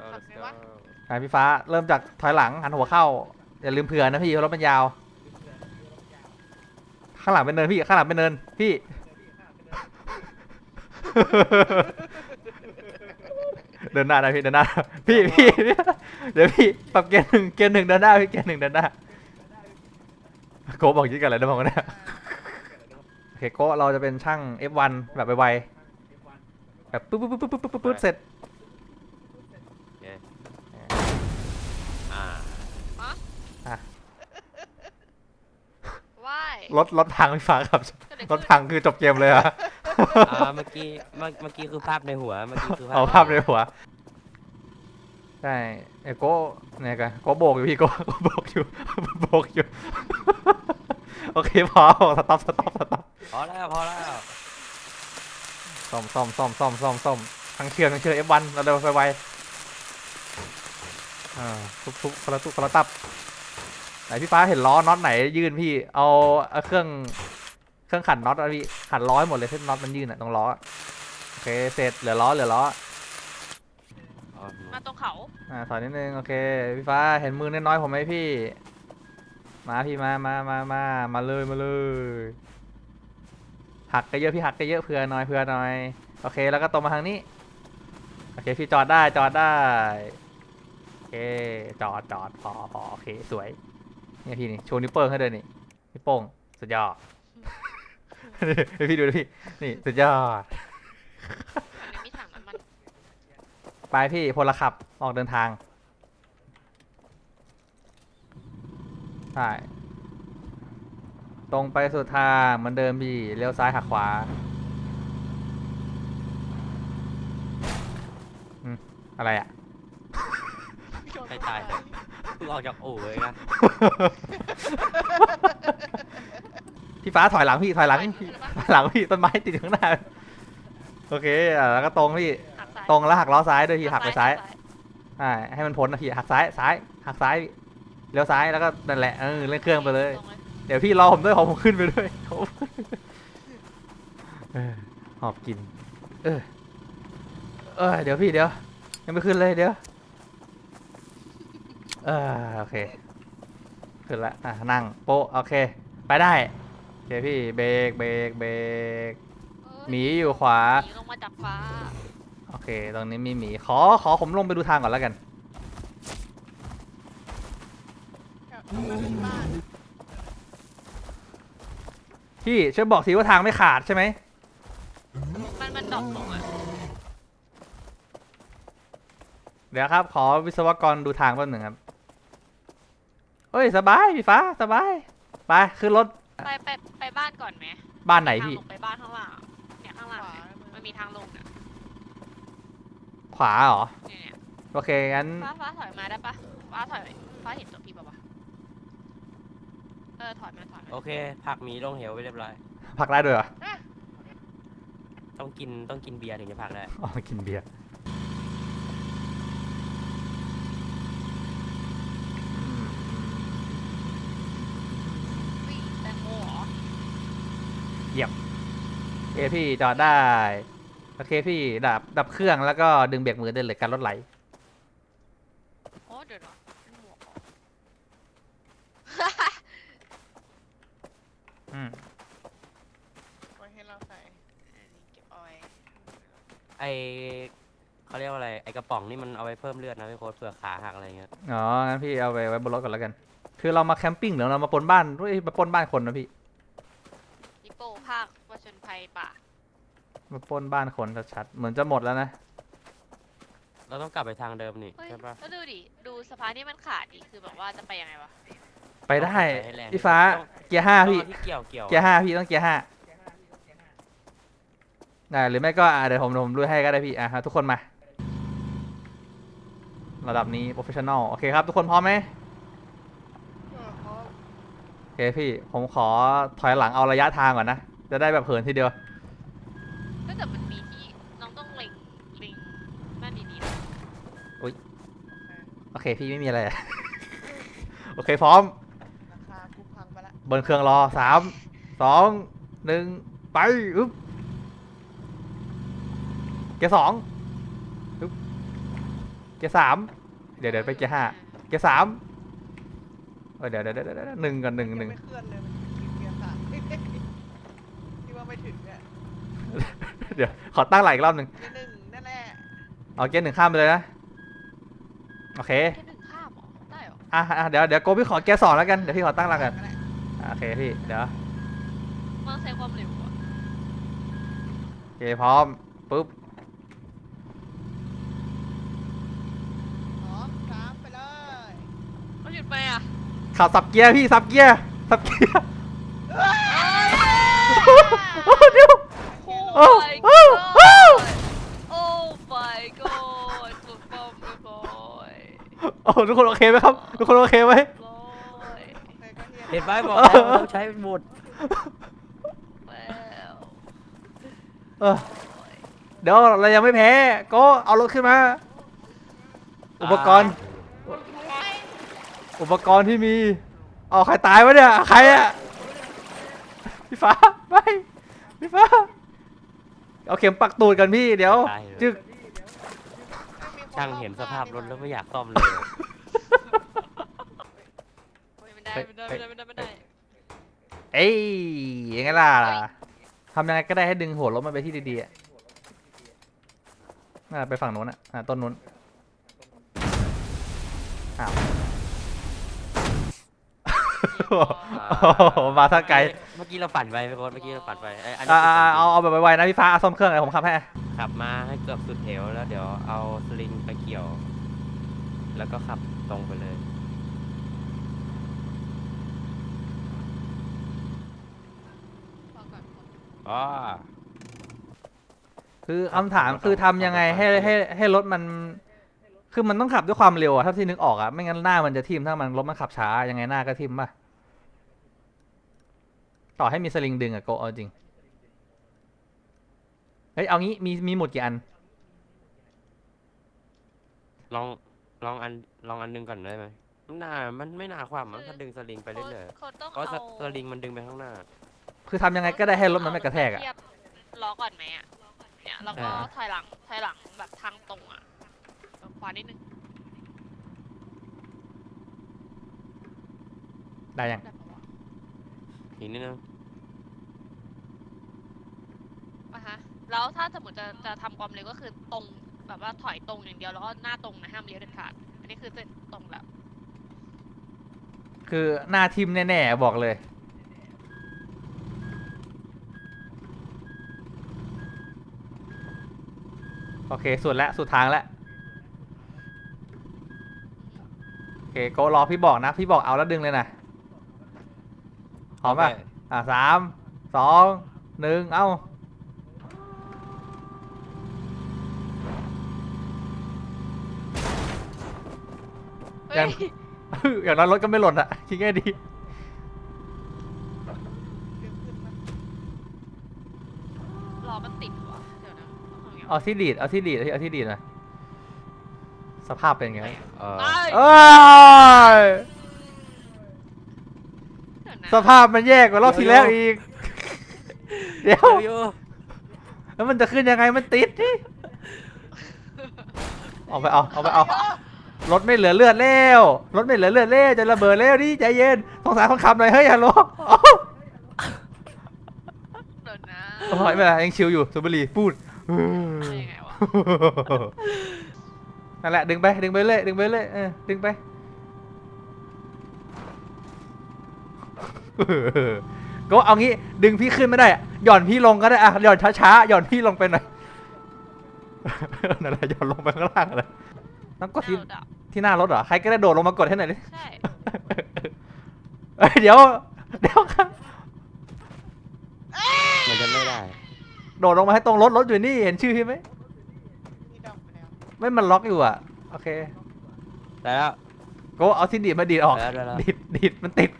go ขับ let's ไง go วะ อะพี่ฟ้าเริ่มจากถอยหลังหันหัวเข้า อย่าลืมเผื่อนะพี่เพราะรถมันยาว ข้างหลังเป็นเนินพี่ข้างหลังเป็นเนินพี่ เดินหน้านะพี่เดินหน้าพี่พี่พี่เดี๋ยวพี่ปรับเกียร์หนึ่งเกียร์หนึ่งเดินหน้าพี่เกียร์หนึ่งเดินหน้าโกบอกยิ่งกันอะไรนะมองกันเนี่ยโอเคโกเราจะเป็นช่าง F1 แบบไวๆแบบปุ๊บปุ๊บปุ๊บปุ๊บปุ๊บปุ๊บเสร็จ อ่า ว่าย รถรถพังพี่ฟ้าครับก็เลยรถพังคือจบเกมเลยอะอ่าเมื่อกี้เมื่อเมื่อกี้คือภาพในหัวเมื่อกี้คือภาพเอาภาพในหัวใช่ไอ้โก้เนี่ยกันโก้โบกอยู่พี่โก้โก้โบกอยู่โบกอยู่ โอเคพอสต็อปสต็อปสต็อปพอแล้วพอแล้วซ่อมซ่อมซ่อมซ่อมซ่อมซ่อมทั้งเชือกทั้งเชือก F1 เราเดินไปไวอ่าทุบทุบคนละทุบคนละตับ ไหนพี่ฟ้าเห็นล้อน็อตไหนยื่นพี่เอาเอาเครื่องเครื่องขันน็อตอะพี่ขันล้อให้หมดเลยเส้นน็อตมันยื่นอะตรงล้อโอเคเสร็จเหลือล้อเหลือล้ออ๋อมาตรงเขาอ่าถอยนิดนึงโอเคพี่ฟ้าเห็นมือน้อยๆผมไหมพี่ มาพี่มามามามามาเลยมาเลยหักก็เยอะพี่หักก็เยอะเผื่อหน่อยเผื่อหน่อยโอเคแล้วก็ตรงมาทางนี้โอเคพี่จอดได้จอดได้โอเคจอดจอดพอพอโอเคสวย เนี่ยพี่นี่โชว์นิ้วโป้งให้เลยนี่นิ้วโป้งสุดยอดนี่พี่ดูดิพี่นี่สุดยอดอันนี้มีถังน้ำมันไปพี่พลขับออกเดินทางใช่ตรงไปสุดทางเหมือนเดิมพี่เลี้ยวซ้ายหักขวาอืมอะไรอะให้ตายเถ อะเพิ่งออกจากอู่เลยนะพี่ฟ้าถอยหลังพี่ถอยหลังพี่ถอยหลังพี่ต้นไม้ติดอยู่ข้างหน้าโอเคอะแล้วก็ตรงพี่หักซ้ายตรงแล้วหักล้อซ้ายด้วยพี่หักไปซ้ายหัใช่ให้มันพ้นนะพี่หักซ้ายซ้ายหักซ้ายเลี้ยวซ้ายแล้วก็นั่นแหละเออเล่นเครื่องไปเลย ตรงเดี๋ยวพี่รอผมด้วยผมขึ้นไปด้วยเออหอบกิน เออเออเดี๋ยวพี่เดี๋ยว ยังไม่ขึ้นเลยเดี๋ยว เออโอเค ขึ้นละอะนั่งโป๊ะโอเค ไปได้โอเคพี่เบรกเบรกเบรกเอ้ยหมีอยู่ขวาหมีลงมาจากฟ้า โอเค ตรงนี้มีหมี ขอขอผมลงไปดูทางก่อนแล้วกันพี่ช่วยบอกทีว่าทางไม่ขาดใช่ไหมมันมันดรอกลงอะเดี๋ยวครับ ขอวิศวกรดูทางแป๊บหนึ่งครับ เฮ้ยสบายพี่ฟ้าสบาย ไปขึ้นรถไปไปไปบ้านก่อนไหมบ้านไหนพี่ ทางลงไปบ้านข้างล่างอะเนี่ยข้างล่างเนี่ยมันมีทางลงเนี่ยขวาเหรอ เนี่ยเนี่ยโอเคงั้น ฟ้าฟ้าถอยมาได้ปะฟ้าถอยฟ้าเห็นตัวพี่ปะวะเออถอยมาถอยมาโอเคผักหมีลงเหวไปเรียบร้อยพักได้ด้วยเหรอ ต้องกินต้องกินเบียร์ถึงจะพักได้ อ๋อ กินเบียร์อืม อุ้ยแตงโมเหรอ โอเค พี่จอดได้ โอเคพี่ดับดับเครื่องแล้วก็ดึงเบรกมือได้เลยการรถไหลโอ้เดี๋ยวนะเป็นหมวกเหรออืมไว้ให้เราใส่อันนี้เก็บเอาไว้ไอเขาเรียกว่าอะไร ไอกระป๋องนี่มันเอาไว้เพิ่มเลือดนะพี่โค้ดเผื่อขาหักอะไรเงี้ย อ๋องั้นพี่เอาไปไว้บนรถก่อนแล้วกัน คือเรามาแคมปิ้งหรือเรามาปล้นบ้านด้วยมาปล้นบ้านคนนะพี่ ฮิปโปภาควช นภัยป่ามาปล้นบ้านคนชัดๆเหมือนจะหมดแล้วนะ เราต้องกลับไปทางเดิมนี่เฮ้ยใช่ปะ แล้วดูดิ ดูสะพานที่มันขาดดิคือแบบว่าจะไปยังไงวะ ไปได้ต้องให้แรง พี่ฟ้าต้องเกียร์ห้าต้องพี่เอาที่เกี่ยวเกี่ยวเกียร์ห้าพี่ต้องเกียร์ห้าได้หรือไม่ก็อะเดี๋ยวผมผมดูให้ก็ได้พี่อะครับทุกคนมา ระดับนี้ professional โอเคครับ ทุกคนพร้อมไหมโอเคพี่ผมขอถอยหลังเอาระยะทางก่อนนะ จะได้แบบเหินทีเดียวถ้าเกิดมันมีที่น้องต้องเล็งเล็งนั่นดีๆนะโอเค พี่ไม่มีอะไรโอเค พร้อม ราคากูพังไปละเบิร์นเครื่องรอสามสองหนึ่งไปอึ๊บเกียร์สองอึ๊บเกียร์สามเดี๋ยวเดี๋ยวไปเกียร์ห้าเกียร์สามเออเดี๋ยวเดี๋ยวเดี๋ยวเดี๋ยวหนึ่งกันหนึ่งหนึ่งไม่เคลื่อนเลยมันเกียร์สามที่ว่า ไม่ถึงอะเดี๋ยวขอตั้งไหลอีกรอบหนึ่งเกียร์หนึ่งนั่นแหละเอาเกียร์หนึ่งข้ามไปเลยนะ โอเค แค่หนึ่งข้ามเหรอได้เหรออะอะเดี๋ยวเดี๋ยวโกพี่ขอเกียร์สองแล้วกัน เดี๋ยวพี่ขอตั้งหลักกันนั่นแหละอะโอเคพี่ เดี๋ยว มันใช้ความเร็วอะโอเคพร้อมปุ๊บ สองสามไปเลยมันหยุดไปอะขับสับเกียร์พี่สับเกียร์สับเกียร์ โอ้เดี๋ยว โอ้ my โอ้ god โอ้โอ้ my god สุดปอมเลยบอยโอ้ทุกคนโอเคไหมครับ ทุกคนโอเคไหมบอยโอเคก็เฮียเห็นไหมบอกแล้วมันต้องใช้เป็นหมุดแล้วเออเดี๋ยวเรายังไม่แพ้ ก็เอารถขึ้นมา อุปกรณ์ อุปกรณ์ที่มีเอาใครตายวะเนี่ย ใครอะพี่ฟ้าไม่พี่ฟ้า เอาเข็มปักตูดกันพี่เดี๋ยวตายเลย จึกช่างเห็นสภาพรถแล้วไม่อยากซ่อมเลย ไม่ได้ไม่ได้ไม่ได้ไม่ได้ไม่ได้เอ้ยยังไงล่ะทำยังไงก็ได้ให้ดึงหัวรถมันไปที่ดีๆอะน่าไปฝั่งนู้นอะอะต้นนู้นอ้าวโอ้โห มาถ้าไกลเมื่อกี้เราฝันไปพี่โค้ดเมื่อกี้เราฝันไปไอ้อันนี้อ่าคืออ่าฝันจริงเอาเอาแบบไวๆนะพี่ฟ้าเอาซ่อมเครื่องอะไรผมขับให้ขับมาให้เกือบสุดเหวแล้วเดี๋ยวเอาสลิงไปเกี่ยว แล้วก็ขับตรงไปเลย พอก่อนอ๋อ คือคำถามคือทำยังไงให้ให้ให้รถมัน คือมันต้องขับด้วยความเร็วอะถ้าที่นึกออกอะไม่งั้นหน้ามันจะทิ่มถ้ามันรถมันขับช้ายังไงหน้าก็ทิ่มป่ะ ต่อให้มีสลิงดึงอะโกเอาจริง เฮ้ย เอางี้มีมีหมุดกี่อัน ลองลองอันลองอันหนึงก่อนได้ไหมมันน่ามันไม่น่าความมันถ้าดึงสลิงไปเรื่อยเขาต้องๆเพราะเอาสลิงมันดึงไปข้างหน้า คือทำยังไงก็ได้ให้รถมันไม่กระแทกอะเทียบล้อก่อนไหมอะเนี่ยแล้วก็อ่า ถอยหลังถอยหลังแบบทางตรงอะเออขวานิดนึงได้ยังได้ปะวะอีกนิดนึง อะฮะ แล้วถ้าสมมติจะจะทำความเร็วก็คือตรงแบบว่าถอยตรงอย่างเดียวแล้วก็หน้าตรงนะห้ามเลี้ยวเด็ดขาด อันนี้คือเส้นตรงแล้วคือหน้าทิ่มแน่ๆบอกเลย โอเค สุดแล้วสุดทางแล้วโอเคโกรอพี่บอกนะ พี่บอกเอาแล้วดึงเลยนะพร้อมป่ะโเคอะสามสองหนึ่งเอ้า เฮ้ยังยอย่างนั้นรถก็ไม่หล่นอะคิดง่ายดีดึงขึ้นมาล้อมันติดวะเดี๋ยวนะต้องทำยังไงเอาที่ดีดเอาที่ดีดเอาที่ดีดหน่อยสภาพเป็นไงเออเอ้ย เอ้ยเดี๋ยวนะสภาพมันแย่กว่ารอบที่แล้วอีก เดี๋ยวเดี๋ยวอยู่แล้วมันจะขึ้นยังไงมันติดนี่เอาไปเอาเอาไปเอา รถไม่เหลือเลือดแล้วรถไม่เหลือเลือดแล้วจะระเบิดแล้วดิใจเย็นสงสารคนขับหน่อยเฮ้ยฮัลโหลเอาเดี๋ยวนะโอ้ยไม่เป็นไรยังชิลอยู่สุบรีพูดทำยังไงวะนั่นแหละดึงไปดึงไปเรื่อยดึงไปเรื่อยเออดึงไปก็เอางี้ดึงพี่ขึ้นไม่ได้อะหย่อนพี่ลงก็ได้อะหย่อนช้าๆหย่อนพี่ลงไปหน่อยนั่นแหละหย่อนลงไปข้างล่างเลยต้องกดที่เอาดับ ที่หน้ารถเหรอ ใครก็ได้โดดลงมากดให้หน่อยดิ ใช่ เอ้ยเดี๋ยว เดี๋ยวครับ มันจะไม่ได้ โดดลงมาให้ตรงรถรถอยู่นี่ เห็นชื่อพี่ไหม นี่ดำไปแล้วไม่มันล็อกอยู่อะ โอเค แต่แล้ว ก็เอาที่ดีดมาดีดออก ได้แล้วได้แล้วดีดดีดมันติด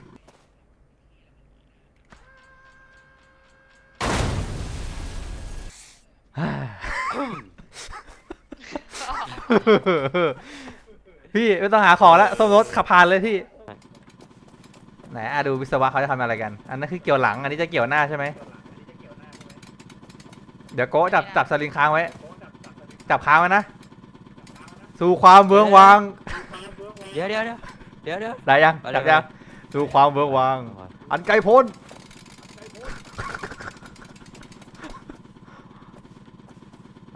พี่ไม่ต้องหาของแล้วส้มรถขับผ่านเลยพี่ไหนอะดูวิศวะเขาจะทำอะไรกัน อันนั้นคือเกี่ยวหลังอันนี้จะเกี่ยวหน้าใช่ไหมเดี๋ยวโก้จับจับสลิงค้างไว้ จับค้างไว้นะสู่ความเบื้องวางเดี๋ยวเดี๋ยวเดี๋ยวเดี๋ยวเดี๋ยวได้ยังไปเลยจับยังไปเลยสู่ความเบื้องวาง อันไกลพ้น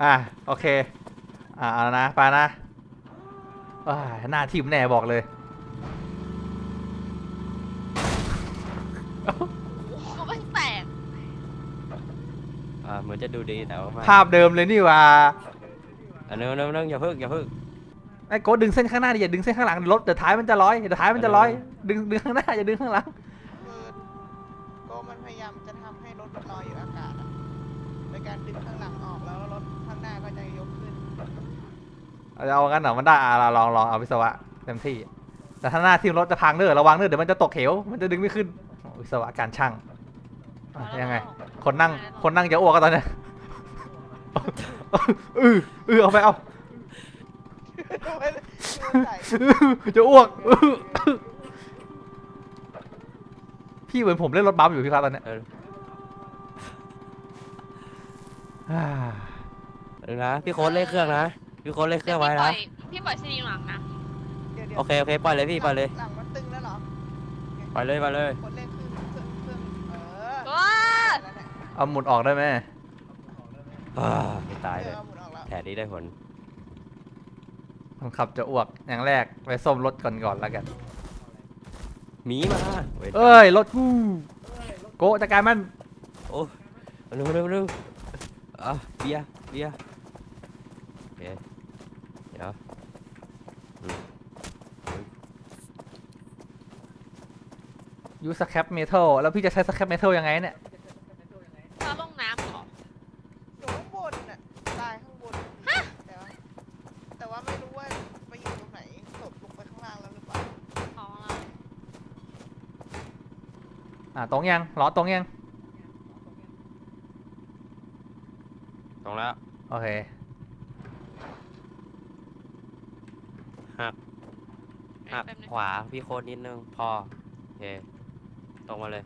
อะโอเคอะเอานะไปนะ อ้ายหน้าทิมแน่บอกเลยโอ้โหไม่แตกอ่าเหมือนจะดูดีแต่ว่าไม่ภาพเดิมเลยนี่หว่าอันนึงนึงนึงอย่าเพิ่งอย่าเพิ่งไอ้โกดดึงเส้นข้างหน้าดิอย่าดึงเส้นข้างหลังรถเดี๋ยวท้ายมันจะร้อยเดี๋ยวท้ายมันจะร้อย ดึงดึงข้างหน้าอย่าดึงข้างหลังคือโก็มันพยายามจะทำให้รถมันลอยอยู่อากาศอะโดยการดึงข้างหลังออกแล้วรถข้างหน้าก็จะยก ขึ้นเอาเอางั้นเหรอมันได้อะเราลองลองเอาวิศวะเต็มที่ แต่ถ้าหน้าที่รถจะพังเด้อระวังเด้อเดี๋ยวมันจะตกเหวมันจะดึงไม่ขึ้นวิศวะการช่างอะยังไง คนนั่งคนนั่งจะอ้วกกันตอนเนี้ยเออเออเอาไปเอาจะอ้วกอื้อพี่เหมือนผมเล่นรถบัมอยู่พี่ฟ้าตอนเนี้ยเอออ่า เดี๋ยวนะ พี่โค้ดเล่นเครื่องนะ พี่โค้ดเล่นเครื่องไว้พี่ปล่นะอยพี่ปล่อยซีดีหลังนะ ดี๋ยวดี๋ยวโอเคโอเคปล่อยเลยพี่ปล่อยเลย หลังมันตึงแล้วเหรอปล่อยเลยปล่อยเลย คนเล่นเครื่องเครื่องเครื่องเออว้าแล้วเนี่ยเอาหมุนออกได้ไหมอ่าไม่ตายเอเลอยเอาหมุนออกแล้วแผนนี้ได้ผลคนขับจะอ้วกอย่างแรกไปซ่อมรถก่อนก่อนแล้วกัน หมีมาเว้ยเอ้ยรถกูโกะจัดการมันโอ้เร็วเร็วเร็วอะเบียร์เบียร์โอเคเดี๋ยวอืม ยูสแคปเมทัลแล้วพี่จะใช้สแคปเมทัลยังไงเนี่ยถ้าลงน้ำเหรออยู่ข้างบนน่ะตายข้างบนแต่ว่าแต่ว่าไม่รู้ว่าไปอยู่ตรงไหนตกลงไปข้างล่างแล้วหรือเปล่าอ๋ออ่าตรงยังล้อตรงยังตรงแล้วโอเคหักหักแป๊บนึงขวาพี่โค้ดนิดนึงพอโอเค ตรงมาเลย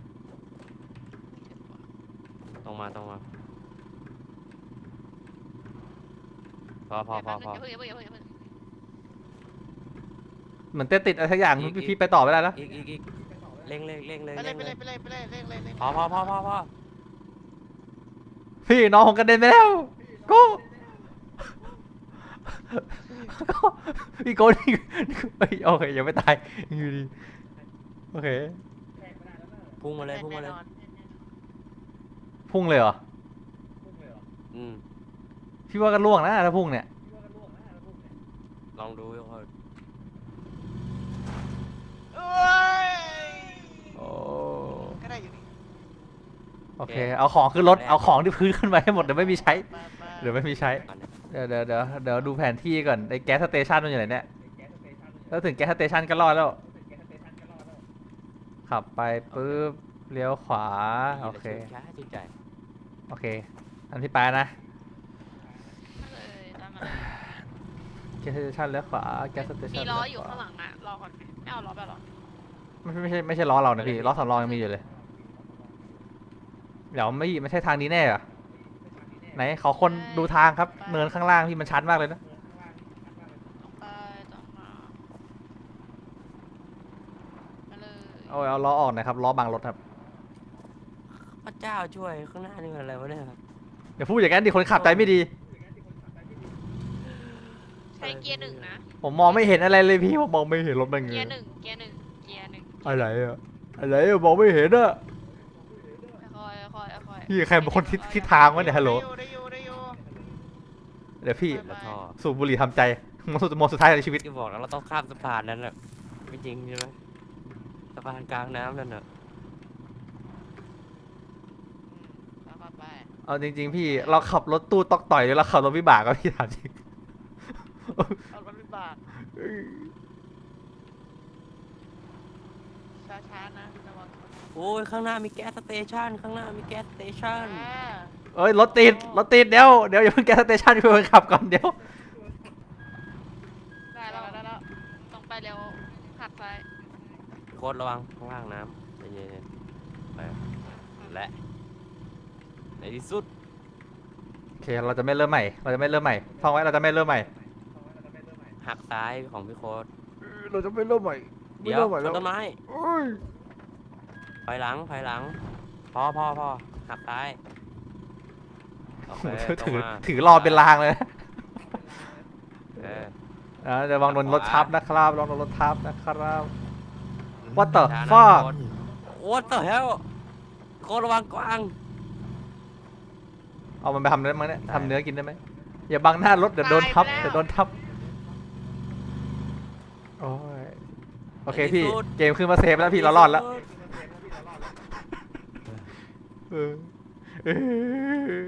ตรงมาตรงมา พอพอพอพอเดี๋ยวเพิ่งอย่าเพิ่งอย่าเพิ่งอย่าเพิ่งเหมือนเต้นติดอะไรสักอย่างอีกพี่อีก พี่ไปต่อไม่ได้แล้วอีกอีกอีกเร่งเร่งเร่งเลยไปเลยเร่งไปเลเลยยไปเลยไปเลยเร่งเลยเร่งพอพอพอพอพอพี่น้องผมกระเด็นไปแล้วโกะพี่โกะนี่เฮ้ยโอเคยังไม่ตายอยู่ดีโอเค พุ่งมาเลยพุ่งมาเลยแน่นอนพุ่งเลยเหรอ อืม พี่ว่าก็ล่วงนะถ้าพุ่งเนี่ย ลองดูทุกคนเอ้ยโอ้ ก็ได้อยู่นี่โอเค เอาของขึ้นรถ เอาของที่พื้นขึ้นมาให้หมดเดี๋ยวไม่มีใช้ มามาเดี๋ยวไม่มีใช้อันนี้เดี๋ยวเดี๋ยวเดี๋ยวเดี๋ยวดูแผนที่ก่อนไอ้แก๊สสเตชันมันอยู่ไหนเนี่ย แล้วถึงแก๊สสเตชันก็รอดแล้ว ขับไปปุ๊บเลี้ยวขวา โอเค ช้าจุใจโอเค อันที่ไปนะเลยตามมาเลยแก๊สสเตชันเลี้ยวขวาแก๊สสเตชันมีล้ออยู่ข้างหลังนะรอก่อนไหมไม่เอาล้อไปหรอไม่ไม่ใช่ไม่ใช่ล้อเรานะพี่ล้อสำรองยังมีอยู่เลยเดี๋ยวไม่ไม่ใช่ทางนี้แน่เหรอไหนเขาคนดูทางครับ เนินข้างล่างพี่มันชันมากเลยนะ ต้องไปต้องมามา เลยเอาเอาล้อออกหนะครับล้อบังรถครับพระเจ้าช่วยข้างหน้านี่มันอะไรวะเนี่ยอย่าพูดอย่างนั้นดิคนขับใจไม่ดี ใช้เกียร์หนึ่งนะ ผมมองไม่เห็นอะไรเลยพี่ผมมองไม่เห็นรถมันไงเกียร์หนึ่งเกียร์หนึ่งเกียร์หนึ่งอะไรอะอะไรอะมองไม่เห็นอะค่อยๆค่อยๆค่อยๆพี่ใครเป็นคนทิศทิศทางวะเนี่ยฮัลโหลได้อยู่ได้อยู่เดี๋ยวพี่แล้วท่อสูบบุหรี่ทำใจมองสุดมองสุดท้ายในชีวิต ที่บอกแล้วเราต้องข้ามสะพานนั้นน่ะไม่จริงใช่ไหมสะพานกลางน้ำนั่นน่ะอืมไปไปเอาจริง ๆ พี่เราขับรถตู้ตอกต่อยหรือเราขับรถวิบากก็พี่ถามจริงเอารถวิบากช้าๆนะระวังชนโอ้ยข้างหน้ามีแก๊สสเตชันข้างหน้ามีแก๊สสเตชันอ่าเอ้ยรถติดรถติดเดี๋ยวเดี๋ยวอย่าเพิ่งแก๊สสเตชันพี่เพิ่งขับก่อนเดี๋ยวได้แล้วได้แล้วต้องไปเร็วหักซ้าย โคตรระวังข้างล่างน้ำใจเย็นๆไปและ ในที่สุดโอเค เราจะไม่เริ่มใหม่ เราจะไม่เริ่มใหม่ท่องไว้ เราจะไม่เริ่มใหม่ หักซ้ายของพี่โค้ดเราจะไม่เริ่มใหม่ เดี๋ยวชนต้นไม้โอ้ยถอยหลังถอยหลังพอพอพอหักซ้ายโอเคตรงถือ มาถือรอเป็นรางเลยนะเออ อ่าจะวางโดนรถทับนะครับลองโดนรถทับนะครับ What the ช้านะ fuck โค้ด What the hell โค้ดระวังกวาง เอามันไปทำเนื้อมั้งเนี่ยได้ ทำเนื้อกินได้ไหมอย่าบังหน้ารถเดี๋ยวโดนทับตายไปแล้ว เดี๋ยวโดนทับโอ้ยโอเคพี่ในที่สุดเกมขึ้นมาเซฟแล้วพี่เรารอดแล้วเออเออ